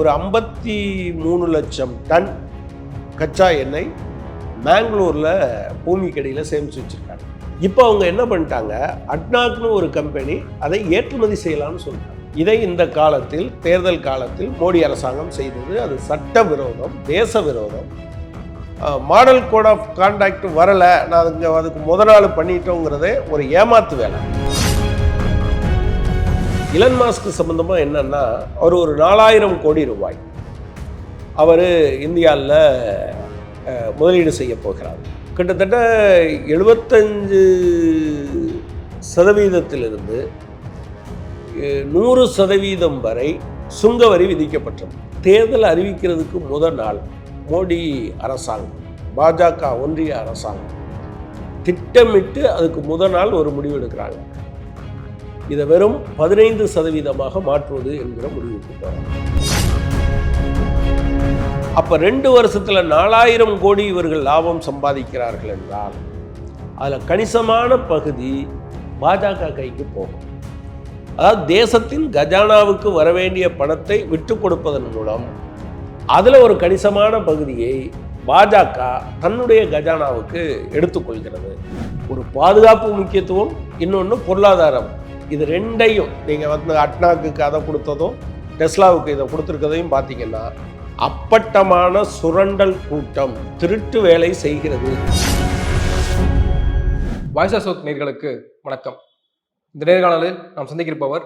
ஒரு ஐம்பத்தி மூணு லட்சம் டன் கச்சா எண்ணெய் பெங்களூரில் பூமிக்கடியில் சேமித்து வச்சுருக்காங்க. இப்போ அவங்க என்ன பண்ணிட்டாங்க? அட்னாக்னு ஒரு கம்பெனி அதை ஏற்றுமதி செய்யலாம்னு சொல்லிட்டாங்க இதை இந்த காலத்தில் தேர்தல் காலத்தில் மோடி அரசாங்கம் செய்தது. அது சட்ட விரோதம் தேச விரோதம். மாடல் கோட் ஆஃப் கான்டாக்ட் வரலை. நான் அதுக்கு அதுக்கு முத நாள் பண்ணிட்டோங்கிறதே ஒரு ஏமாத்து வேலை. இலன் மாஸ்க்கு சம்மந்தமாக என்னன்னா அவர் ஒரு நாலாயிரம் கோடி ரூபாய் அவர் இந்தியாவில் முதலீடு செய்ய போகிறார். கிட்டத்தட்ட எழுபத்தஞ்சு சதவீதத்திலிருந்து நூறு சதவீதம் வரை சுங்க வரி விதிக்கப்பட்டது. தேர்தல் அறிவிக்கிறதுக்கு முதல் நாள் மோடி அரசாங்கம் பாஜக ஒன்றிய அரசாங்கம் திட்டமிட்டு அதுக்கு முதல் நாள் ஒரு முடிவு எடுக்கிறாங்க. இதை வெறும் பதினைந்து சதவீதமாக மாற்றுவது என்கிற முடிவுக்கு போகிறாங்க அப்ப ரெண்டு வருஷத்துல நாலாயிரம் கோடி இவர்கள் லாபம் சம்பாதிக்கிறார்கள் என்றால் அதுல கணிசமான பகுதி பாஜக கைக்கு போகும். அதாவது தேசத்தின் கஜானாவுக்கு வர வேண்டிய பணத்தை விட்டு கொடுப்பதன் மூலம் அதுல ஒரு கணிசமான பகுதியை பாஜக தன்னுடைய கஜானாவுக்கு எடுத்துக்கொள்கிறது ஒரு பாதுகாப்பு முக்கியத்துவம் இன்னொன்று பொருளாதாரம். இது ரெண்டையும் நீங்கள் வந்து அட்னாக்கு அதை கொடுத்ததும் டெஸ்லாவுக்கு இதை கொடுத்துருக்கதையும் பார்த்தீங்கன்னா அப்பட்டமான சுரண்டல் கூட்டம் திருட்டு வேலை செய்கிறது. வாய்ஸ் சவுத் நேர்களுக்கு வணக்கம். இந்த நேர்காணலில் நாம் சந்திக்கிருப்பவர்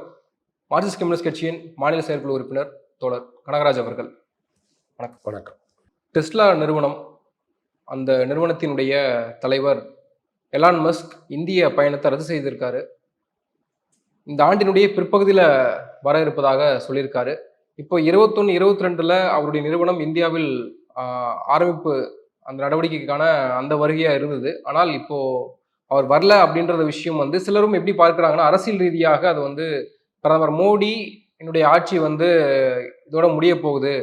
மார்க்சிஸ்ட் கம்யூனிஸ்ட் கட்சியின் மாநில செயற்குழு உறுப்பினர் தோழர் கனகராஜ் அவர்கள். வணக்கம். டெஸ்லா நிறுவனம் அந்த நிறுவனத்தினுடைய தலைவர் எலான் மஸ்க் இந்திய பயணத்தை ரத்து செய்திருக்காரு. இந்த ஆண்டினுடைய பிற்பகுதியில் வர இருப்பதாக சொல்லியிருக்காரு. இப்போ இருபத்தொன்று இருபத்தி ரெண்டில் அவருடைய நிறுவனம் இந்தியாவில் ஆரம்பிப்பு அந்த நடவடிக்கைக்கான அந்த வருகையாக இருந்தது. ஆனால் இப்போ அவர் வரல அப்படின்றத விஷயம் வந்து சிலரும் எப்படி பார்க்குறாங்கன்னா அரசியல் ரீதியாக அது வந்து பிரதமர் மோடி என்னுடைய ஆட்சி வந்து இதோட முடிய போகுது.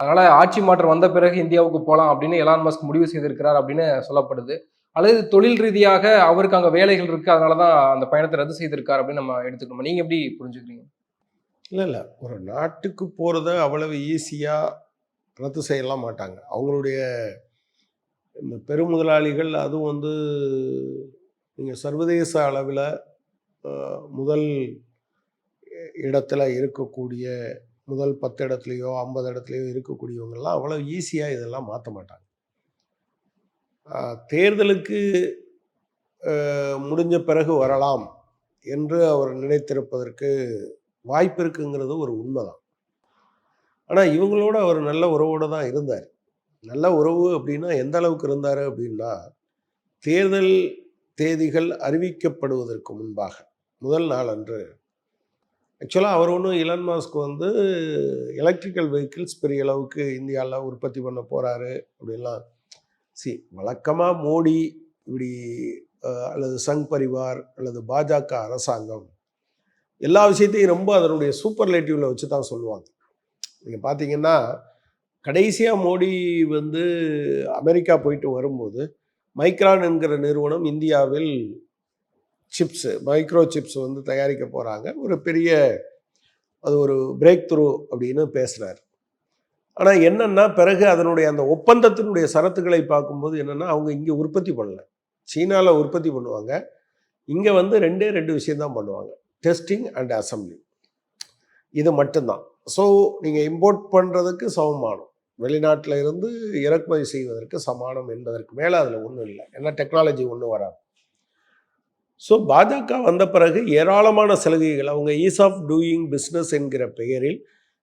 அதனால ஆட்சி மாற்றம் வந்த பிறகு இந்தியாவுக்கு போகலாம் அப்படின்னு எலான் மஸ்க் முடிவு செய்திருக்கிறார் அப்படின்னு சொல்லப்படுது. அல்லது தொழில் ரீதியாக அவருக்கு அங்கே வேலைகள் இருக்குது அதனால தான் அந்த பயணத்தை ரத்து செய்திருக்கார் அப்படின்னு நம்ம எடுத்துக்கணும்? நீங்கள் எப்படி புரிஞ்சுக்கிறீங்க? இல்லை இல்லை. ஒரு நாட்டுக்கு போகிறத அவ்வளவு ஈஸியாக ரத்து செய்யலாம் மாட்டாங்க. அவங்களுடைய இந்த பெருமுதலாளிகள் அதுவும் வந்து நீங்கள் சர்வதேச அளவில் முதல் இடத்துல இருக்கக்கூடிய முதல் பத்து இடத்துலையோ ஐம்பது இடத்துலையோ இருக்கக்கூடியவங்கெல்லாம் அவ்வளோ ஈஸியாக இதெல்லாம் மாற்ற மாட்டாங்க. தேர்தலுக்கு முடிஞ்ச பிறகு வரலாம் என்று அவர் நினைத்திருப்பதற்கு வாய்ப்பு இருக்குங்கிறது ஒரு உண்மைதான். ஆனால் இவங்களோட அவர் நல்ல உறவோடு தான் இருந்தார். நல்ல உறவு அப்படின்னா எந்த அளவுக்கு இருந்தார் அப்படின்னா தேர்தல் தேதிகள் அறிவிக்கப்படுவதற்கு முன்பாக முதல் நாள் அன்று. ஆக்சுவலாக அவர் ஒன்றும் இலன் மாஸ்க் வந்து எலக்ட்ரிக்கல் வெஹிக்கிள்ஸ் பெரிய அளவுக்கு இந்தியாவில் உற்பத்தி பண்ண போகிறாரு அப்படின்லாம் சி வழக்கமாக மோடி இப்படி அல்லது சங் பரிவார் அல்லது பாஜக அரசாங்கம் எல்லா விஷயத்தையும் ரொம்ப அதனுடைய சூப்பர்லேட்டிவில் வச்சு தான் சொல்லுவாங்க. நீங்கள் பார்த்தீங்கன்னா கடைசியாக மோடி வந்து அமெரிக்கா போயிட்டு வரும்போது மைக்ரான் என்கிற நிறுவனம் இந்தியாவில் சிப்ஸு மைக்ரோ சிப்ஸ் வந்து தயாரிக்க போகிறாங்க ஒரு பெரிய அது ஒரு பிரேக் த்ரூ அப்படின்னு பேசுகிறார் ஆனால் என்னென்னா பிறகு அதனுடைய அந்த ஒப்பந்தத்தினுடைய சரத்துக்களை பார்க்கும்போது என்னென்னா அவங்க இங்கே உற்பத்தி பண்ணல. சீனாவில் உற்பத்தி பண்ணுவாங்க. இங்கே வந்து ரெண்டே ரெண்டு விஷயம்தான் பண்ணுவாங்க. டெஸ்டிங் அண்ட் அசம்பிளி இது மட்டும்தான். ஸோ நீங்கள் இம்போர்ட் பண்ணுறதுக்கு சமமானம். வெளிநாட்டில் இருந்து இறக்குமதி செய்வதற்கு சமானம் என்பதற்கு மேலே அதில் ஒன்றும் இல்லை. ஏன்னா டெக்னாலஜி ஒன்றும் வராது. ஸோ பாஜக வந்த பிறகு ஏராளமான சலுகைகள். அவங்க ஈஸ் ஆஃப் டூயிங் பிஸ்னஸ் என்கிற பெயரில்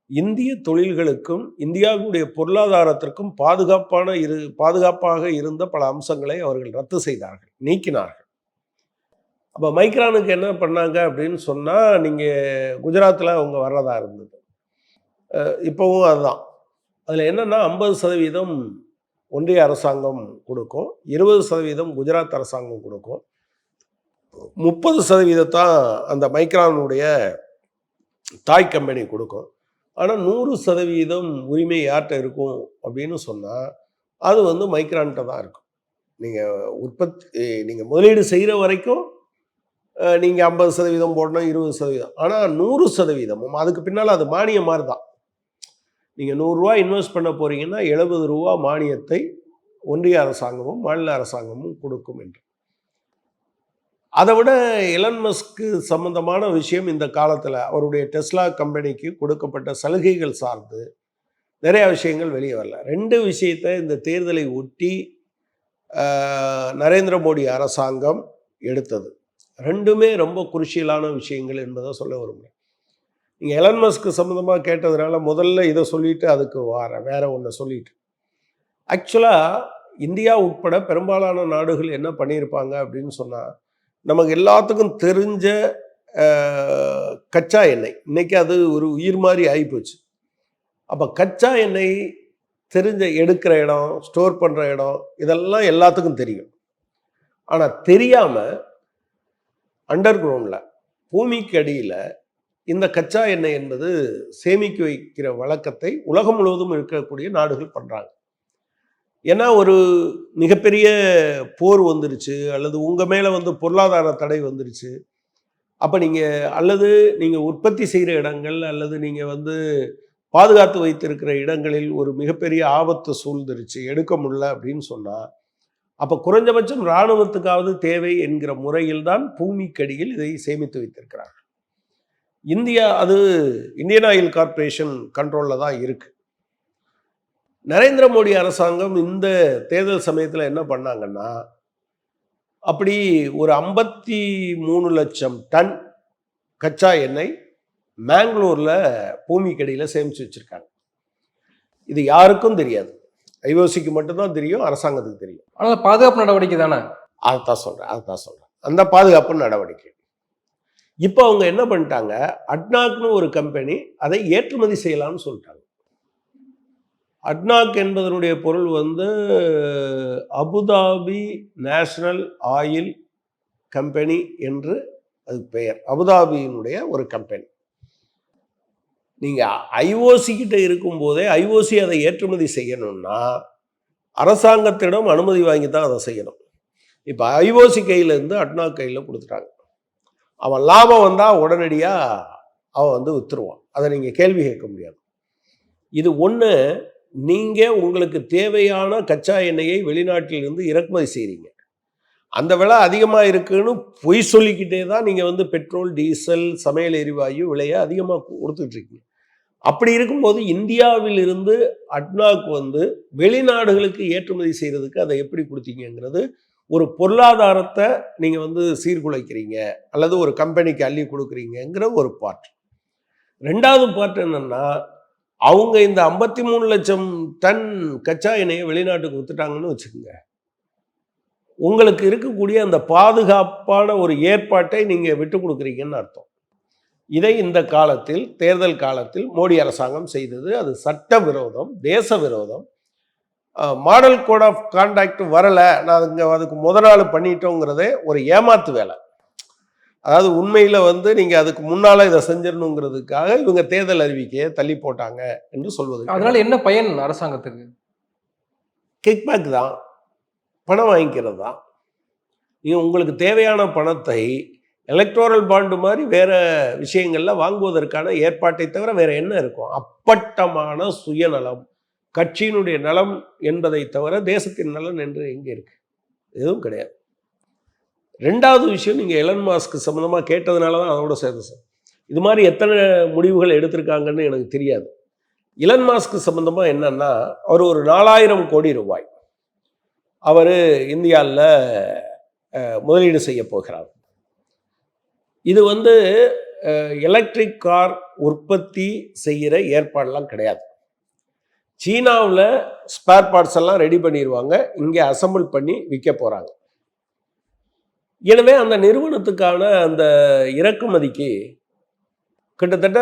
இந்திய தொழில்களுக்கும் இந்தியாவுடைய பொருளாதாரத்திற்கும் பாதுகாப்பான இரு பாதுகாப்பாக இருந்த பல அம்சங்களை அவர்கள் ரத்து செய்தார்கள் நீக்கினார்கள். அப்போ மைக்ரானுக்கு என்ன பண்ணாங்க அப்படின்னு சொன்னால் நீங்கள் குஜராத்தில் அவங்க வர்றதா இருந்தது. இப்போவும் அதுதான். அதில் என்னென்னா ஐம்பது சதவீதம் ஒன்றிய அரசாங்கம் கொடுக்கும் இருபது சதவீதம் குஜராத் அரசாங்கம் கொடுக்கும். முப்பது சதவீதத்தான் அந்த மைக்ரானுடைய தாய் கம்பெனி கொடுக்கும். ஆனால் நூறு சதவீதம் உரிமை யார்கிட்ட இருக்கும் அப்படின்னு சொன்னால் அது வந்து மைக்ரான்கிட்ட தான் இருக்கும். நீங்கள் உற்பத்தி நீங்கள் முதலீடு செய்கிற வரைக்கும் நீங்கள் ஐம்பது சதவீதம் போடணும் இருபது சதவீதம். ஆனால் நூறு சதவீதமும் அதுக்கு பின்னால் அது மானியம் மாதிரி தான் நீங்கள் நூறுரூவா இன்வெஸ்ட் பண்ண போகிறீங்கன்னா எழுபது ரூபா மானியத்தை ஒன்றிய அரசாங்கமும் மாநில அரசாங்கமும் கொடுக்கும் என்று. அதை விட எலன் மஸ்க்கு சம்பந்தமான விஷயம் இந்த காலத்தில் அவருடைய டெஸ்லா கம்பெனிக்கு கொடுக்கப்பட்ட சலுகைகள் சார்ந்து நிறைய விஷயங்கள் வெளியே வரல. ரெண்டு விஷயத்தை இந்த தேர்தலை ஒட்டி நரேந்திர மோடி அரசாங்கம் எடுத்தது. ரெண்டுமே ரொம்ப குருஷியலான விஷயங்கள் என்பதை சொல்ல விரும்புகிறேன். நீங்கள் எலன் மஸ்க்கு சம்மந்தமாக கேட்டதுனால முதல்ல இதை சொல்லிட்டு அதுக்கு வாரேன். வேற ஒன்று சொல்லிட்டு. ஆக்சுவலாக இந்தியா உட்பட பெரும்பாலான நாடுகள் என்ன பண்ணியிருப்பாங்க அப்படின்னு சொன்னால் நமக்கு எல்லாத்துக்கும் தெரிஞ்ச கச்சா எண்ணெய். இன்னைக்கு அது ஒரு உயிர் மாதிரி ஆகிப்போச்சு அப்போ கச்சா எண்ணெய் தெரிஞ்ச எடுக்கிற இடம் ஸ்டோர் பண்ணுற இடம் இதெல்லாம் எல்லாத்துக்கும் தெரியும். ஆனால் தெரியாமல் அண்டர் கிரவுண்டில் பூமிக்கு அடியில் இந்த கச்சா எண்ணெய் என்பது சேமிக்க வைக்கிற வழக்கத்தை உலகம் முழுவதும் இருக்கக்கூடிய நாடுகள் பண்ணுறாங்க ஏன்னா ஒரு மிகப்பெரிய போர் வந்துருச்சு அல்லது உங்கள் மேலே வந்து பொருளாதார தடை வந்துருச்சு. அப்போ நீங்கள் அல்லது நீங்கள் உற்பத்தி செய்கிற இடங்கள் அல்லது நீங்கள் வந்து பாதுகாத்து வைத்திருக்கிற இடங்களில் ஒரு மிகப்பெரிய ஆபத்து சூழ்ந்துருச்சு எடுக்க முடியல அப்படின்னு சொன்னால் அப்போ குறைஞ்சபட்சம் இராணுவத்துக்காவது தேவை என்கிற முறையில் தான் பூமிக்கடியில் இதை சேமித்து வைத்திருக்கிறார்கள். இந்தியா அது இந்தியன் ஆயில் கார்ப்பரேஷன் கண்ட்ரோலில் தான் இருக்குது நரேந்திர மோடி அரசாங்கம் இந்த தேர்தல் சமயத்தில் என்ன பண்ணாங்கன்னா அப்படி ஒரு ஐம்பத்தி மூணு லட்சம் டன் கச்சா எண்ணெய் மேங்களூரில் பூமிக்கடியில் சேமித்து வச்சுருக்காங்க. இது யாருக்கும் தெரியாது. ஐஓசிக்கு மட்டும்தான் தெரியும் அரசாங்கத்துக்கு தெரியும். ஆனால் பாதுகாப்பு நடவடிக்கை தானே? அதைத்தான் சொல்கிறேன் அதைத்தான் சொல்கிறேன் அந்த பாதுகாப்பு நடவடிக்கை. இப்போ அவங்க என்ன பண்ணிட்டாங்க அட்னாக்னு ஒரு கம்பெனி அதை ஏற்றுமதி செய்யலாம்னு சொல்லிட்டாங்க. அட்னாக் என்பதனுடைய பொருள் வந்து அபுதாபி நேஷனல் ஆயில் கம்பெனி என்று அது பெயர். அபுதாபியினுடைய ஒரு கம்பெனி. நீங்கள் ஐஓசி கிட்ட இருக்கும்போதே ஐஓசி அதை ஏற்றுமதி செய்யணும்னா அரசாங்கத்திடம் அனுமதி வாங்கி தான் அதை செய்யணும். இப்போ ஐஓசி கையிலேருந்து அட்னா கையில் கொடுத்துட்டாங்க. அவன் லாபம் வந்தால் உடனடியாக அவன் வந்து வித்துருவான். அதை நீங்கள் கேள்வி கேட்க முடியாது. இது ஒன்று நீங்கள் உங்களுக்கு தேவையான கச்சா எண்ணெயை வெளிநாட்டிலிருந்து இறக்குமதி செய்கிறீங்க அந்த விலை அதிகமாக இருக்குன்னு பொய் சொல்லிக்கிட்டே தான் நீங்கள் வந்து பெட்ரோல் டீசல் சமையல் எரிவாயு விலையை அதிகமாக கொடுத்துட்ருக்கீங்க. அப்படி இருக்கும்போது இந்தியாவிலிருந்து அட்னாக்கு வந்து வெளிநாடுகளுக்கு ஏற்றுமதி செய்கிறதுக்கு அதை எப்படி கொடுத்தீங்கங்கிறது ஒரு பொருளாதாரத்தை நீங்கள் வந்து சீர்குலைக்கிறீங்க அல்லது ஒரு கம்பெனிக்கு அள்ளி கொடுக்குறீங்கிற ஒரு பார்ட் ரெண்டாவது பார்ட் என்னன்னா அவங்க இந்த ஐம்பத்தி மூணு லட்சம் டன் கச்சா எண்ணெயை வெளிநாட்டுக்கு வித்துட்டாங்கன்னு வச்சுக்கோங்க. உங்களுக்கு இருக்கக்கூடிய அந்த பாதுகாப்பான ஒரு ஏற்பாட்டை நீங்கள் விட்டு கொடுக்குறீங்கன்னு அர்த்தம். இதை இந்த காலத்தில் தேர்தல் காலத்தில் மோடி அரசாங்கம் செய்தது. அது சட்ட விரோதம் தேச விரோதம் மாடல் கோட் ஆஃப் கான்டாக்ட் வரலை. நான் இங்கே அதுக்கு முத நாள் பண்ணிட்டோங்கிறதே ஒரு ஏமாத்து வேலை. அதாவது உண்மையில் வந்து நீங்கள் அதுக்கு முன்னால் இதை செஞ்சிடணுங்கிறதுக்காக இவங்க தேர்தல் அறிவிக்கையை தள்ளி போட்டாங்க என்று சொல்வது அதனால என்ன பயன் அரசாங்கத்துக்கு? கிக்பேக் தான். பணம் வாங்கிக்கிறது தான். நீங்கள் உங்களுக்கு தேவையான பணத்தை எலக்டோரல் பாண்டு மாதிரி வேற விஷயங்கள்ல வாங்குவதற்கான ஏற்பாட்டை தவிர வேற என்ன இருக்கும்? அப்பட்டமான சுயநலம். கட்சியினுடைய நலம் என்பதை தவிர தேசத்தின் நலன் என்று எங்கே இருக்கு. எதுவும் கிடையாது. ரெண்டாவது விஷயம் நீங்கள் எலன் மாஸ்க்கு சம்மந்தமாக கேட்டதுனால தான் அதோட சேர்ந்து சார். இது மாதிரி எத்தனை முடிவுகள் எடுத்திருக்காங்கன்னு எனக்கு தெரியாது. இலன் மாஸ்க்கு சம்மந்தமாக என்னன்னா அவர் ஒரு நாலாயிரம் கோடி ரூபாய் அவர் இந்தியாவில் முதலீடு செய்ய போகிறார். இது வந்து எலக்ட்ரிக் கார் உற்பத்தி செய்கிற ஏற்பாடெல்லாம் கிடையாது. சீனாவில் ஸ்பேர் பார்ட்ஸ் எல்லாம் ரெடி பண்ணிடுவாங்க இங்கே அசம்பிள் பண்ணி விற்க போகிறாங்க எனவே அந்த நிறுவனத்துக்கான அந்த இறக்குமதிக்கு கிட்டத்தட்ட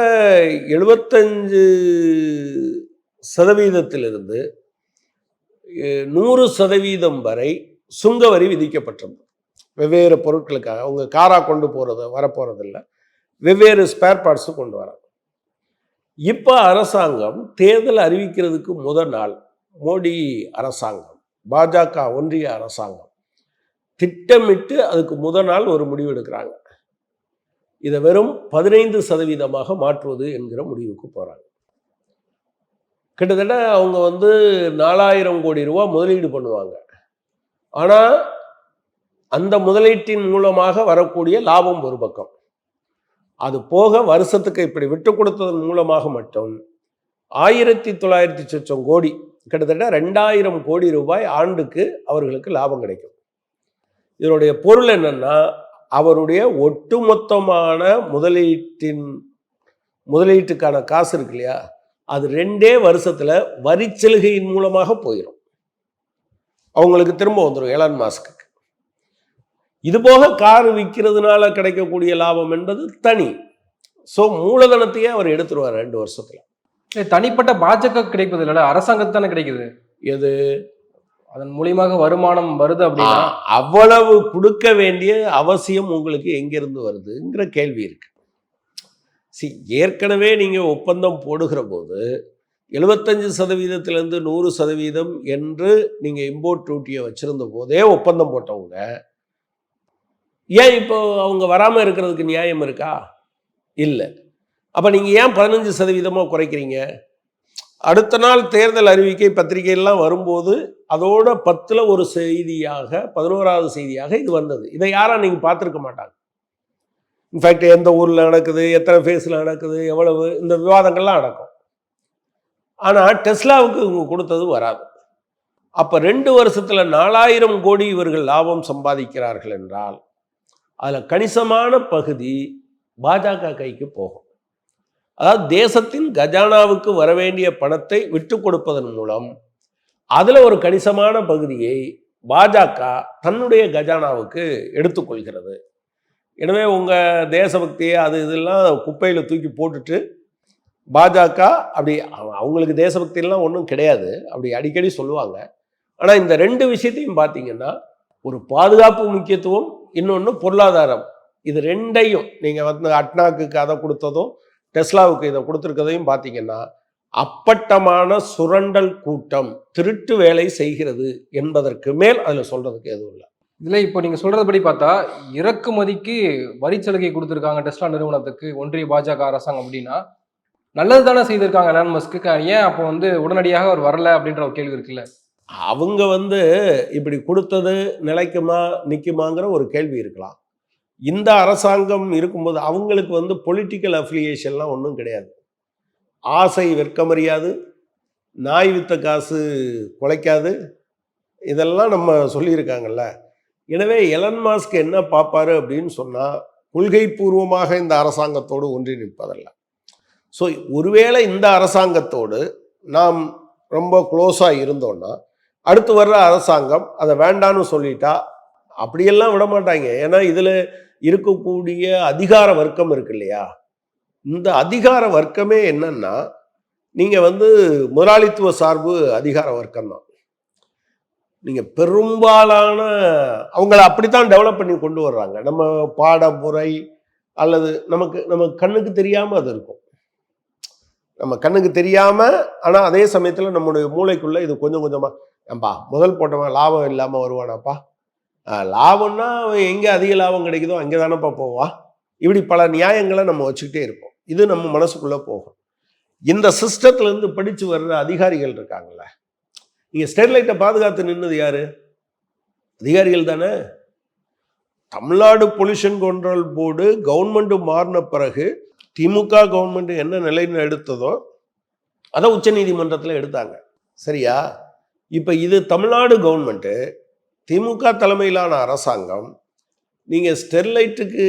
எழுபத்தஞ்சு சதவீதத்திலிருந்து நூறு சதவீதம் வரை சுங்க வரி விதிக்கப்பட்டிருந்தது. வெவ்வேறு பொருட்களுக்காக அவங்க காராக கொண்டு போகிறது வரப்போகிறதில்ல வெவ்வேறு ஸ்பேர் பார்ட்ஸும் கொண்டு வராங்க. இப்போ அரசாங்கம் தேர்தல் அறிவிக்கிறதுக்கு முதல் நாள் மோடி அரசாங்கம் பாஜக ஒன்றிய அரசாங்கம். திட்டமிட்டு அதுக்கு முதல் நாள் ஒரு முடிவு எடுக்கிறாங்க. இதை வெறும் பதினைந்து சதவீதமாக மாற்றுவது என்கிற முடிவுக்கு போகிறாங்க கிட்டத்தட்ட அவங்க வந்து நாலாயிரம் கோடி ரூபா முதலீடு பண்ணுவாங்க. ஆனால் அந்த முதலீட்டின் மூலமாக வரக்கூடிய லாபம் ஒரு பக்கம். அது போக வருஷத்துக்கு இப்படி விட்டு கொடுத்ததன் மூலமாக மட்டும் ஆயிரத்தி தொள்ளாயிரத்தி சொச்சம் கோடி கிட்டத்தட்ட ரெண்டாயிரம் கோடி ரூபாய் ஆண்டுக்கு அவர்களுக்கு லாபம் கிடைக்கும். இதனுடைய பொருள் என்னன்னா அவருடைய ஒட்டுமொத்தமான முதலீட்டின் முதலீட்டுக்கான காசு இருக்கு இல்லையா? அது ரெண்டே வருஷத்துல வரிச்சலுகையின் மூலமாக போயிடும் அவங்களுக்கு திரும்ப வந்துடும் எலான் மாஸ்க்கு இது போக கார் விற்கிறதுனால கிடைக்கக்கூடிய லாபம் என்பது தனி. ஸோ மூலதனத்தையே அவர் எடுத்துருவார் ரெண்டு வருஷத்துல. தனிப்பட்ட பாஜக கிடைப்பது இல்ல அரசாங்கத்து தானே கிடைக்குது? எது? அதன் மூலியமாக வருமானம் வருது அப்படின்னா அவ்வளவு கொடுக்க வேண்டிய அவசியம் உங்களுக்கு எங்கிருந்து வருதுங்கிற கேள்வி இருக்கு. சி ஏற்கனவே நீங்க ஒப்பந்தம் போடுகிற போது எழுபத்தஞ்சு சதவீதத்திலிருந்து நூறு சதவீதம் என்று நீங்க இம்போர்ட் டியூட்டியை வச்சிருந்த போதே ஒப்பந்தம் போட்டவங்க ஏன் இப்போ அவங்க வராம இருக்கிறதுக்கு நியாயம் இருக்கா? இல்லை. அப்ப நீங்க ஏன் பதினஞ்சு சதவீதமா குறைக்கிறீங்க? அடுத்த நாள் தேர்தல் அறிவிக்கை பத்திரிகையெல்லாம் வரும்போது அதோட பத்தில் ஒரு செய்தியாக பதினோராவது செய்தியாக இது வந்தது. இதை யாரும் நீங்கள் பார்த்துருக்க மாட்டாங்க. இன்ஃபேக்ட் எந்த ஊரில் நடக்குது எத்தனை ஃபேஸில் நடக்குது எவ்வளவு இந்த விவாதங்கள்லாம் நடக்கும். ஆனால் டெஸ்லாவுக்கு இவங்க கொடுத்தது வராது. அப்போ ரெண்டு வருஷத்தில் நாலாயிரம் கோடி இவர்கள் லாபம் சம்பாதிக்கிறார்கள் என்றால் அதில் கணிசமான பகுதி பாஜக கைக்கு போகும். அதாவது தேசத்தின் கஜானாவுக்கு வரவேண்டிய பணத்தை விட்டு கொடுப்பதன் மூலம் அதில் ஒரு கணிசமான பகுதியை பாஜக தன்னுடைய கஜானாவுக்கு எடுத்துக்கொள்கிறது எனவே உங்கள் தேசபக்தியை அது இதெல்லாம் குப்பையில் தூக்கி போட்டுட்டு பாஜக அப்படி அவ- அவங்களுக்கு தேசபக்தியெல்லாம் ஒன்றும் கிடையாது. அப்படி அடிக்கடி சொல்லுவாங்க. ஆனால் இந்த ரெண்டு விஷயத்தையும் பார்த்தீங்கன்னா ஒரு பாதுகாப்பு முக்கியத்துவம் இன்னொன்று பொருளாதாரம். இது ரெண்டையும் நீங்கள் வந்து அட்னாக்கு அதை கொடுத்ததும் டெஸ்லாவுக்கு இதை கொடுத்துருக்கதையும் பார்த்தீங்கன்னா அப்பட்டமான சுரண்டல் கூட்டம் திருட்டு வேலை செய்கிறது என்பதற்கு மேல் அதில் சொல்றதுக்கு எதுவும் இல்லை. இதுல இப்போ நீங்க சொல்றதுபடி பார்த்தா இறக்குமதிக்கு வரி சலுகை கொடுத்துருக்காங்க டெஸ்லா நிறுவனத்துக்கு ஒன்றிய பாஜக அரசாங்கம் அப்படின்னா நல்லது தானே செய்திருக்காங்க எலான் மஸ்க்கு ஏன் அப்போ வந்து உடனடியாக அவர் வரல அப்படின்ற ஒரு கேள்வி இருக்குல்ல? அவங்க வந்து இப்படி கொடுத்தது நிலைக்குமா நிற்குமாங்கிற ஒரு கேள்வி இருக்கலாம். இந்த அரசாங்கம் இருக்கும்போது அவங்களுக்கு வந்து பொலிட்டிக்கல் அஃபிலியேஷன்லாம் ஒன்றும் கிடையாது. ஆசை வெட்கமறியாது நாய் வித்த காசு குலைக்காது. இதெல்லாம் நம்ம சொல்லியிருக்காங்கல்ல. எனவே எலன் மாஸ்க் என்ன பார்ப்பாரு அப்படின்னு சொன்னால் கொள்கை பூர்வமாக இந்த அரசாங்கத்தோடு ஒன்றி நிற்பதல்ல. ஸோ ஒருவேளை இந்த அரசாங்கத்தோடு நாம் ரொம்ப க்ளோஸாக இருந்தோன்னா அடுத்து வர்ற அரசாங்கம் அதை வேண்டான்னு சொல்லிட்டா அப்படியெல்லாம் விட மாட்டாங்க ஏன்னா இதில் இருக்கக்கூடிய அதிகார வர்க்கம் இருக்கு இல்லையா? இந்த அதிகார வர்க்கமே என்னன்னா நீங்கள் வந்து முதலாளித்துவ சார்பு அதிகார வர்க்கம் தான் நீங்கள் பெரும்பாலான அவங்கள அப்படித்தான் டெவலப் பண்ணி கொண்டு வர்றாங்க. நம்ம பாடமுறை அல்லது நமக்கு நம்ம கண்ணுக்கு தெரியாமல் அது இருக்கும். நம்ம கண்ணுக்கு தெரியாமல் ஆனால் அதே சமயத்தில் நம்முடைய மூளைக்குள்ளே இது கொஞ்சம் கொஞ்சமாக ஏன்பா முதல் போட்டவன் லாபம் இல்லாமல் வருவானாப்பா? லாபம்னா அவன் எங்கே அதிக லாபம் கிடைக்குதோ அங்கே தானேப்பா போவா? இப்படி பல நியாயங்களை நம்ம வச்சுக்கிட்டே இருப்போம். இது நம்ம மனசுக்குள்ளே போகும். இந்த சிஸ்டத்துலேருந்து படித்து வர்ற அதிகாரிகள் இருக்காங்கள நீங்கள் ஸ்டெர்லைட்டை பாதுகாத்து நின்னது யார்? அதிகாரிகள் தானே? Tamil Nadu pollution control board government மாறின பிறகு திமுக கவர்மெண்ட் என்ன நிலைன்னு எடுத்ததோ அதை உச்சநீதிமன்றத்தில் எடுத்தாங்க. சரியா? இப்போ இது தமிழ்நாடு கவர்மெண்ட்டு திமுக தலைமையிலான அரசாங்கம் நீங்கள் ஸ்டெர்லைட்டுக்கு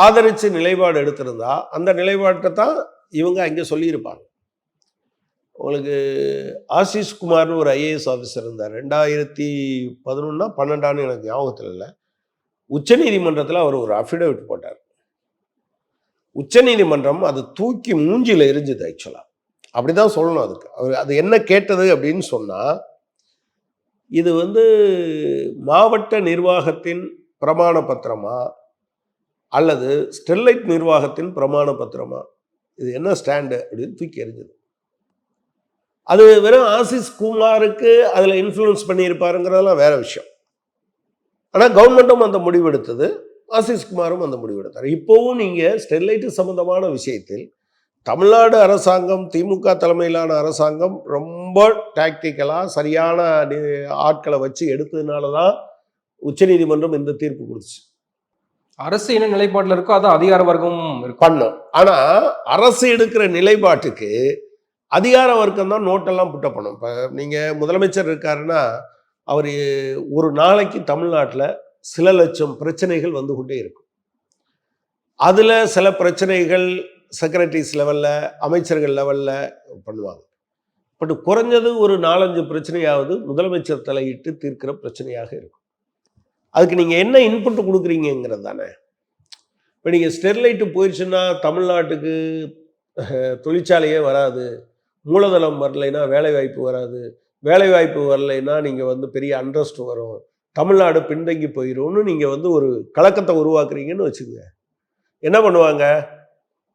ஆதரித்து நிலைப்பாடு எடுத்திருந்தா அந்த நிலைப்பாட்டை தான் இவங்க அங்கே சொல்லியிருப்பாங்க. உங்களுக்கு ஆசிஷ் குமார்னு ஒரு ஐஏஎஸ் ஆஃபீஸர் இருந்தார். ரெண்டாயிரத்தி பதினொன்னா பன்னெண்டான்னு எனக்கு ஞாபகத்தில் இல்லை. உச்சநீதிமன்றத்தில் அவர் ஒரு அஃபிடவிட் போட்டார். உச்சநீதிமன்றம் அது தூக்கி மூஞ்சியில் எரிஞ்சுது ஆக்சுவலா அப்படிதான் சொல்லணும் அதுக்கு. அவர் அது என்ன கேட்டது அப்படின்னு சொன்னால் இது வந்து மாவட்ட நிர்வாகத்தின் பிரமாண பத்திரமா அல்லது ஸ்டெர்லைட் நிர்வாகத்தின் பிரமாண பத்திரமா இது என்ன ஸ்டாண்டு அப்படின்னு தூக்கி எறிஞ்சது. அது வெறும் ஆசிஸ் குமாருக்கு அதில் இன்ஃப்ளூயன்ஸ் பண்ணியிருப்பாருங்கிறதெல்லாம் வேற விஷயம். ஆனால் கவர்மெண்ட்டும் அந்த முடிவெடுத்தது ஆசிஸ் குமாரும் அந்த முடிவெடுத்தார். இப்போவும் நீங்கள் ஸ்டெர்லைட்டு சம்பந்தமான விஷயத்தில் தமிழ்நாடு அரசாங்கம் திமுக தலைமையிலான அரசாங்கம் ரொம்ப டாக்டிக்கலாக சரியான ஆட்களை வச்சு எடுத்ததுனால தான் உச்சநீதிமன்றம் இந்த தீர்ப்பு கொடுத்துச்சு. அரசு என்ன நிலைப்பாட்டில் இருக்கோ அதான் அதிகார இருக்கும். பண்ணும். ஆனால் அரசு எடுக்கிற நிலைப்பாட்டுக்கு அதிகார வர்க்கம் தான் நோட்டெல்லாம் புட்ட பண்ணும். இப்போ நீங்கள் முதலமைச்சர் இருக்காருன்னா அவர் ஒரு நாளைக்கு தமிழ்நாட்டில் சில லட்சம் பிரச்சனைகள் வந்து கொண்டே இருக்கும். அதில் சில பிரச்சனைகள் செக்ரட்டரிஸ் லெவலில் அமைச்சர்கள் லெவலில் பண்ணுவாங்க. பட் குறைஞ்சது ஒரு நாலஞ்சு பிரச்சனையாவது முதலமைச்சர் தலையிட்டு தீர்க்கிற பிரச்சனையாக இருக்கும். அதுக்கு நீங்கள் என்ன இன்புட் கொடுக்குறீங்கிறது தானே. இப்போ நீங்கள் ஸ்டெர்லைட்டு போயிடுச்சுன்னா தமிழ்நாட்டுக்கு தொழிற்சாலையே வராது. மூலதனம் வரலைன்னா வேலைவாய்ப்பு வராது. வேலைவாய்ப்பு வரலைன்னா நீங்கள் வந்து பெரிய அண்ட்ரஸ்ட் வரும். தமிழ்நாடு பின்தங்கி போயிடும்னு நீங்கள் வந்து ஒரு கலக்கத்தை உருவாக்குறீங்கன்னு வச்சுக்கோங்க. என்ன பண்ணுவாங்க?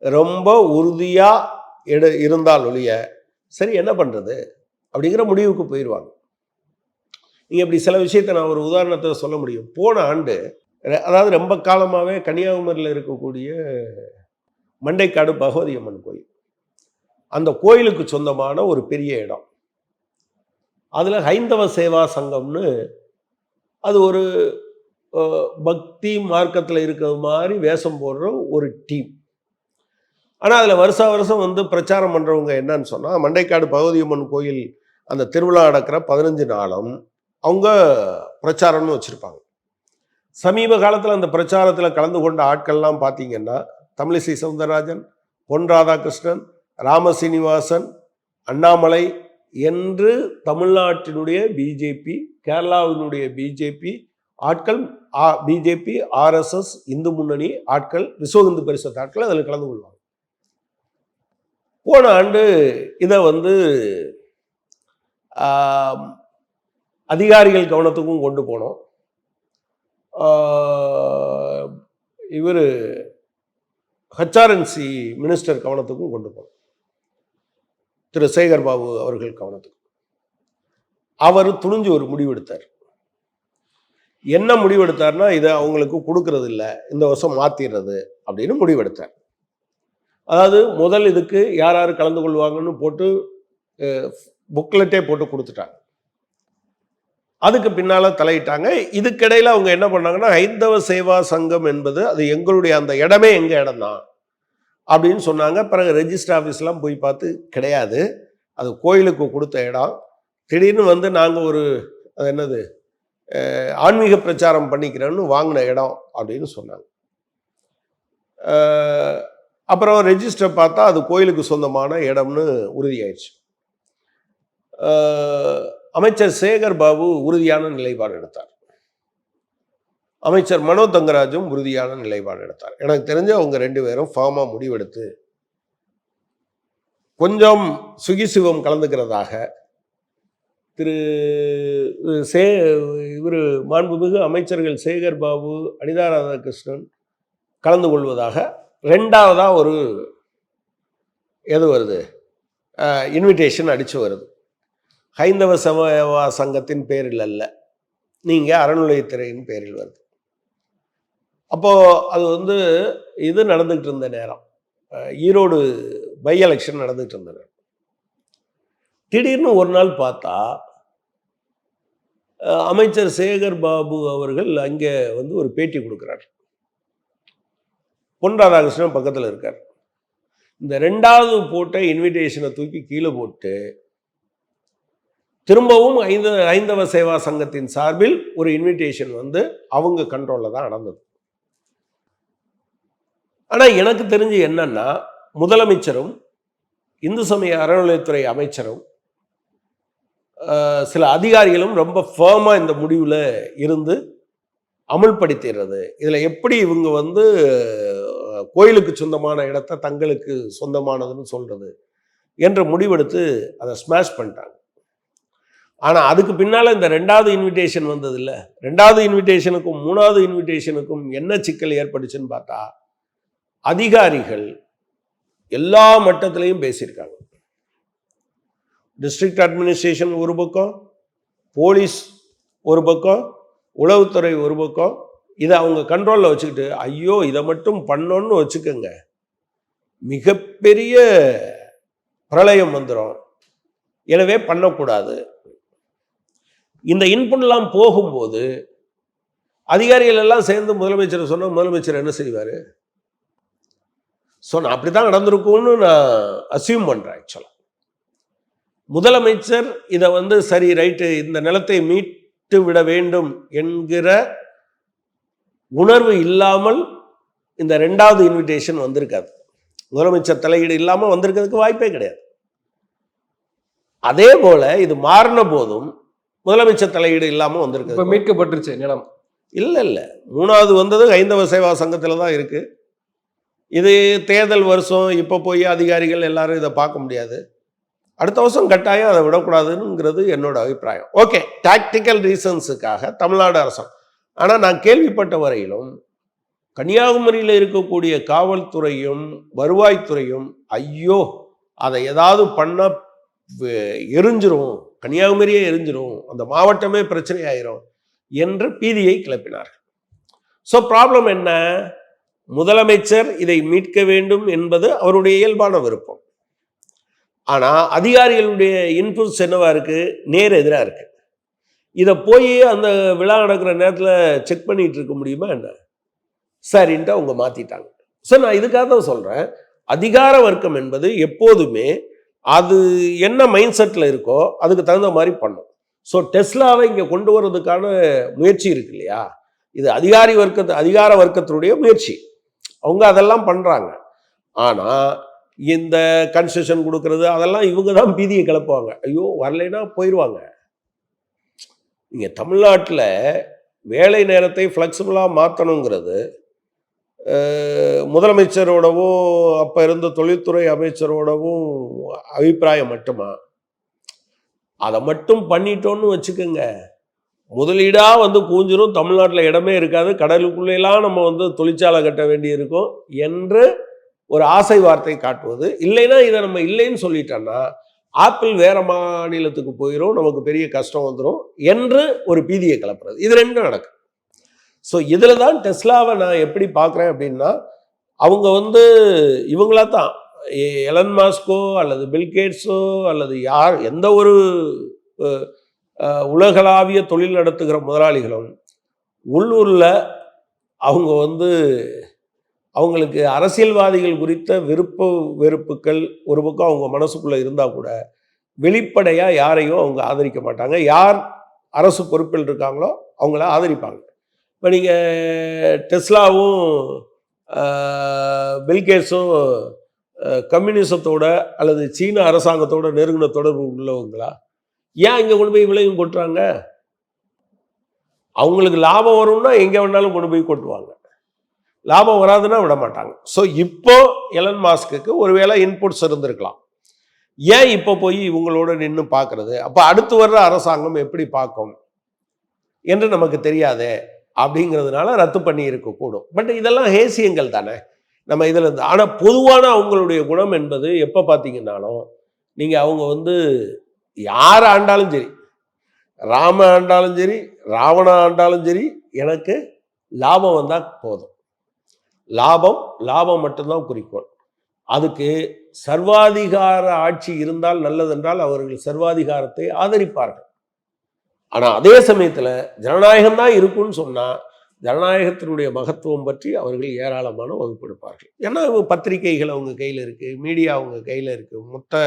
ரொம்ப உறுதியாக எடு இருந்தால் ஒழிய சரி என்ன பண்ணுறது அப்படிங்கிற முடிவுக்கு போயிடுவாங்க நீங்கள் இப்படி சில விஷயத்தை நான் ஒரு உதாரணத்தை சொல்ல முடியும். போன ஆண்டு அதாவது ரொம்ப காலமாகவே கன்னியாகுமரியில் இருக்கக்கூடிய மண்டைக்காடு பகவதி அம்மன் கோயில். அந்த கோயிலுக்கு சொந்தமான ஒரு பெரிய இடம். அதில் ஹைந்தவ சேவா சங்கம்னு அது ஒரு பக்தி மார்க்கத்தில் இருக்கிறது மாதிரி வேஷம் போடுற ஒரு டீம். ஆனால் அதில் வருஷா வருஷம் வந்து பிரச்சாரம் பண்ணுறவங்க என்னன்னு சொன்னால் மண்டைக்காடு பகவதி அம்மன் கோயில் அந்த திருவிழா நடக்கிற பதினஞ்சு நாளும் அவங்க பிரச்சாரம்னு வச்சுருப்பாங்க. சமீப காலத்தில் அந்த பிரச்சாரத்தில் கலந்து கொண்ட ஆட்கள்லாம் பார்த்தீங்கன்னா தமிழிசை சவுந்தரராஜன் பொன் ராதாகிருஷ்ணன் ராமசீனிவாசன் அண்ணாமலை என்று தமிழ்நாட்டினுடைய பிஜேபி கேரளாவினுடைய பிஜேபி ஆட்கள் பிஜேபி ஆர்எஸ்எஸ் இந்து முன்னணி ஆட்கள் விஸ்வ இந்து பரிசத் ஆட்கள் அதில் கலந்து கொள்வாங்க. போன ஆண்டு இதை வந்து அதிகாரிகள் கவனத்துக்கும் கொண்டு போனோம். இவர் ஹச்ஆர்என்சி மினிஸ்டர் கவனத்துக்கும் கொண்டு போனோம். திரு சேகர் பாபு அவர்கள் கவனத்துக்கும். அவர் துணிஞ்சு ஒரு முடிவெடுத்தார். என்ன முடிவெடுத்தார்னா இதை அவங்களுக்கு கொடுக்கறது இல்லை இந்த வருஷம் மாத்திடுறது அப்படின்னு முடிவெடுத்தார். அதாவது முதல் இதுக்கு யார் யார் கலந்து கொள்வாங்கன்னு போட்டு புக்லெட்டே போட்டு கொடுத்துட்டாங்க. அதுக்கு பின்னால் தலையிட்டாங்க. இதுக்கிடையில் அவங்க என்ன பண்ணாங்கன்னா ஹைந்தவ சேவா சங்கம் என்பது அது எங்களுடைய அந்த இடமே எங்கள் இடம்தான் அப்படின்னு சொன்னாங்க. பிறகு ரெஜிஸ்டர் ஆஃபீஸ்லாம் போய் பார்த்து கிடையாது. அது கோயிலுக்கு கொடுத்த இடம். திடீர்னு வந்து நாங்கள் ஒரு அது என்னது ஆன்மீக பிரச்சாரம் பண்ணிக்கிறோன்னு வாங்கின இடம் அப்படின்னு சொன்னாங்க. அப்புறம் ரெஜிஸ்டர் பார்த்தா அது கோயிலுக்கு சொந்தமான இடம்னு உறுதியாயிடுச்சு. அமைச்சர் சேகர் பாபு உறுதியான நிலைப்பாடு எடுத்தார். அமைச்சர் மனோ தங்கராஜும் உறுதியான நிலைப்பாடு எடுத்தார். எனக்கு தெரிஞ்ச அவங்க ரெண்டு பேரும் ஃபார்மாக முடிவெடுத்து கொஞ்சம் சுகிசிவம் கலந்துக்கிறதாக திரு சே இவர் மாண்புமிகு அமைச்சர்கள் சேகர் பாபு அனிதா ராதாகிருஷ்ணன் கலந்து கொள்வதாக ரெண்டாவதாக ஒரு எது வருது? இன்விடேஷன் அடித்து வருது. ஹைந்தவ சமயவா சங்கத்தின் பேரில் அல்ல. நீங்கள் அறநிலையத்துறையின் பேரில் வருது. அப்போது அது வந்து இது நடந்துக்கிட்டு இருந்த நேரம். ஈரோடு பை எலெக்ஷன் நடந்துகிட்டு இருந்த நேரம். திடீர்னு ஒரு நாள் பார்த்தா அமைச்சர் சேகர் பாபு அவர்கள் அங்கே வந்து ஒரு பேட்டி கொடுக்குறார். பொன் ராதாகிருஷ்ணன் பக்கத்தில் இருக்கார். இந்த ரெண்டாவது போட்ட இன்விடேஷனை தூக்கி கீழே போட்டு திரும்பவும் ஐந்து ஐந்தவ சேவா சங்கத்தின் சார்பில் ஒரு இன்விடேஷன் வந்து அவங்க கண்ட்ரோலில் தான் நடந்தது. ஆனால் எனக்கு தெரிஞ்சு என்னன்னா முதலமைச்சரும் இந்து சமய அறநிலையத்துறை அமைச்சரும் சில அதிகாரிகளும் ரொம்ப ஃபேமாக இந்த முடிவில் இருந்து அமுல்படுத்திடுறது. இதில் எப்படி இவங்க வந்து கோயிலுக்கு சொந்தமான இடத்த தங்களுக்கு சொந்தமானதுன்னு சொல்கிறது என்ற முடிவெடுத்து அதை ஸ்மாஷ் பண்ணிட்டாங்க. ஆனால் அதுக்கு பின்னால் இந்த ரெண்டாவது இன்விடேஷன் வந்ததில்ல. ரெண்டாவது இன்விடேஷனுக்கும் மூணாவது இன்விடேஷனுக்கும் என்ன சிக்கல் ஏற்பட்டுச்சுன்னு பார்த்தா அதிகாரிகள் எல்லா மட்டத்திலையும் பேசியிருக்காங்க. டிஸ்ட்ரிக்ட் அட்மினிஸ்ட்ரேஷன் ஒரு பக்கம் போலீஸ் ஒரு பக்கம் உளவுத்துறை ஒரு பக்கம். இதை அவங்க கண்ட்ரோலில் வச்சுக்கிட்டு ஐயோ இதை மட்டும் பண்ணோன்னு வச்சுக்கோங்க. மிகப்பெரிய பிரளயம் வந்துடும் எனவே பண்ணக்கூடாது. இந்த இன்புட்லாம் போகும்போது அதிகாரிகள் எல்லாம் சேர்ந்து முதலமைச்சர் சொன்ன முதலமைச்சர் என்ன செய்வார்? ஸோ நான் அப்படி தான் நடந்திருக்கும்னு நான் அசியூம் பண்ணுறேன் ஆக்சுவலாக முதலமைச்சர் இதை வந்து சரி ரைட்டு இந்த நிலத்தை மீட்டு விட வேண்டும் என்கிற உணர்வு இல்லாமல் இந்த ரெண்டாவது இன்விடேஷன் வந்திருக்காது. முதலமைச்சர் தலையீடு இல்லாமல் வந்திருக்கிறதுக்கு வாய்ப்பே கிடையாது. அதே போல இது மாறின போதும் முதலமைச்சர் தலையீடு இல்லாமல் இப்ப வந்திருக்கு மீட்கப்பட்டுருச்சு நிலம். இல்லை இல்லை. மூணாவது வந்தது ஐந்தவ சேவா சங்கத்தில் தான் இருக்கு. இது தேர்தல் வருஷம் இப்போ போய் அதிகாரிகள் எல்லாரும் இதை பார்க்க முடியாது. அடுத்த வருஷம் கட்டாயம் அதை விடக்கூடாதுங்கிறது என்னோட அபிப்பிராயம். ஓகே டாக்டிக்கல் ரீசன்ஸுக்காக தமிழ்நாடு அரசம் ஆனால் நான் கேள்விப்பட்ட வரையிலும் கன்னியாகுமரியில் இருக்கக்கூடிய காவல்துறையும் வருவாய்த்துறையும் ஐயோ அதை ஏதாவது பண்ண எரிஞ்சிரும். கன்னியாகுமரியே எரிஞ்சிடும் அந்த மாவட்டமே பிரச்சனை ஆயிரும் என்று பீதியை கிளப்பினார்கள். ஸோ ப்ராப்ளம் என்ன? முதலமைச்சர் இதை மீட்க வேண்டும் என்பது அவருடைய இயல்பான விருப்பம். ஆனால் அதிகாரிகளுடைய இன்புட்ஸ் என்னவா இருக்கு? நேர் எதிராக இருக்கு. இதை போய் அந்த விழா நடக்கிற நேரத்தில் செக் பண்ணிட்டு இருக்க முடியுமா என்ன? சரின்ட்டு அவங்க மாற்றிட்டாங்க ஸோ நான் இதுக்காக தான் சொல்கிறேன் அதிகார வர்க்கம் என்பது எப்போதுமே அது என்ன மைண்ட் செட்டில் இருக்கோ அதுக்கு தகுந்த மாதிரி பண்ணும். ஸோ டெஸ்லாவை இங்கே கொண்டு வர்றதுக்கான முயற்சி இருக்கு இல்லையா? இது அதிகாரி வர்க்கத்து அதிகார வர்க்கத்தினுடைய முயற்சி. அவங்க அதெல்லாம் பண்ணுறாங்க ஆனால் இந்த கன்செஷன் கொடுக்கறது அதெல்லாம் இவங்க தான் பீதியை கிளப்புவாங்க. ஐயோ வரலைன்னா போயிடுவாங்க இங்கே தமிழ்நாட்டில் வேலை நேரத்தை ஃப்ளெக்சிபிளாக மாற்றணுங்கிறது முதலமைச்சரோடவும் அப்போ இருந்த தொழில்துறை அமைச்சரோடவும் அபிப்பிராயம் மட்டுமா? அதை மட்டும் பண்ணிட்டோன்னு வச்சுக்கோங்க. முதலீடாக வந்து கூஞ்சிரும் தமிழ்நாட்டில் இடமே இருக்காது. கடலுக்குள்ளேலாம் நம்ம வந்து தொழிற்சாலை கட்ட வேண்டியிருக்கும் என்று ஒரு ஆசை வார்த்தை காட்டுவது. இல்லைன்னா இதை நம்ம இல்லைன்னு சொல்லிட்டோன்னா ஆப்பிள் வேற மாநிலத்துக்கு போயிடும் நமக்கு பெரிய கஷ்டம் வந்துடும் என்று ஒரு பீதியை கிளப்புறது. இது ரெண்டும் நடக்கும். ஸோ இதில் தான் டெஸ்லாவை நான் எப்படி பார்க்குறேன் அப்படின்னா அவங்க வந்து இவங்களா தான் எலன் மாஸ்கோ அல்லது பில்கேட்ஸோ அல்லது யார் எந்த ஒரு உலகளாவிய தொழில் நடத்துகிற முதலாளிகளும் உள்ளூரில் அவங்க வந்து அவங்களுக்கு அரசியல்வாதிகள் குறித்த விருப்ப வெறுப்புகள் ஒரு பக்கம் அவங்க மனசுக்குள்ளே இருந்தால் கூட வெளிப்படையாக யாரையும் அவங்க ஆதரிக்க மாட்டாங்க. யார் அரசு பொறுப்பில் இருக்காங்களோ அவங்கள ஆதரிப்பாங்க. இப்போ நீங்கள் டெஸ்லாவும் பில்கேட்ஸும் கம்யூனிசத்தோட அல்லது சீன அரசாங்கத்தோட நெருங்கின தொடர்பு உள்ளவங்களா? ஏன் இங்கே கொண்டு போய் விலையும் கொட்டுறாங்க? அவங்களுக்கு லாபம் வரும்னா எங்கே வேணாலும் கொண்டு போய் கொட்டுவாங்க. லாபம் வராதுன்னா விட மாட்டாங்க. ஸோ இப்போ எலன் மாஸ்க்கு ஒருவேளை இன்புட்ஸ் இருந்திருக்கலாம் ஏன் இப்போ போய் இவங்களோட நின்று பார்க்கறது அப்போ அடுத்து வர்ற அரசாங்கம் எப்படி பார்க்கும்? என்று நமக்கு தெரியாதே. அப்படிங்கிறதுனால ரத்து பண்ணி இருக்கக்கூடும். பட் இதெல்லாம் ஹேசியங்கள் தானே? நம்ம இதில் இருந்து ஆனால் பொதுவான அவங்களுடைய குணம் என்பது எப்போ பார்த்தீங்கன்னாலும் நீங்கள் அவங்க வந்து யார் ஆண்டாலும் சரி ராம ஆண்டாலும் சரி ராவணா ஆண்டாலும் சரி எனக்கு லாபம் வந்தால் போதும். லாபம் லாபம் மட்டும்தான் குறிக்கோள். அதுக்கு சர்வாதிகார ஆட்சி இருந்தால் நல்லதென்றால் அவர்கள் சர்வாதிகாரத்தை ஆதரிப்பார்கள். ஆனால் அதே சமயத்தில் ஜனநாயகம் தான் இருக்கும்னு சொன்னால் ஜனநாயகத்தினுடைய மகத்துவம் பற்றி அவர்கள் ஏராளமான வகுப்பெடுப்பார்கள். ஏன்னா பத்திரிகைகள் அவங்க கையில் இருக்குது மீடியா அவங்க கையில் இருக்குது மொத்த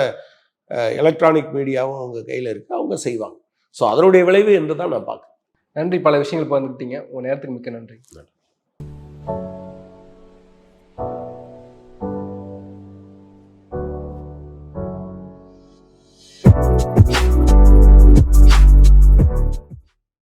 எலக்ட்ரானிக் மீடியாவும் அவங்க கையில் இருக்குது அவங்க செய்வாங்க. ஸோ அதனுடைய விளைவு என்று தான் நான் பார்க்குறேன். நன்றி. பல விஷயங்கள் பகிர்ந்துக்கிட்டீங்க. உங்க நேரத்துக்கு மிக்க நன்றி.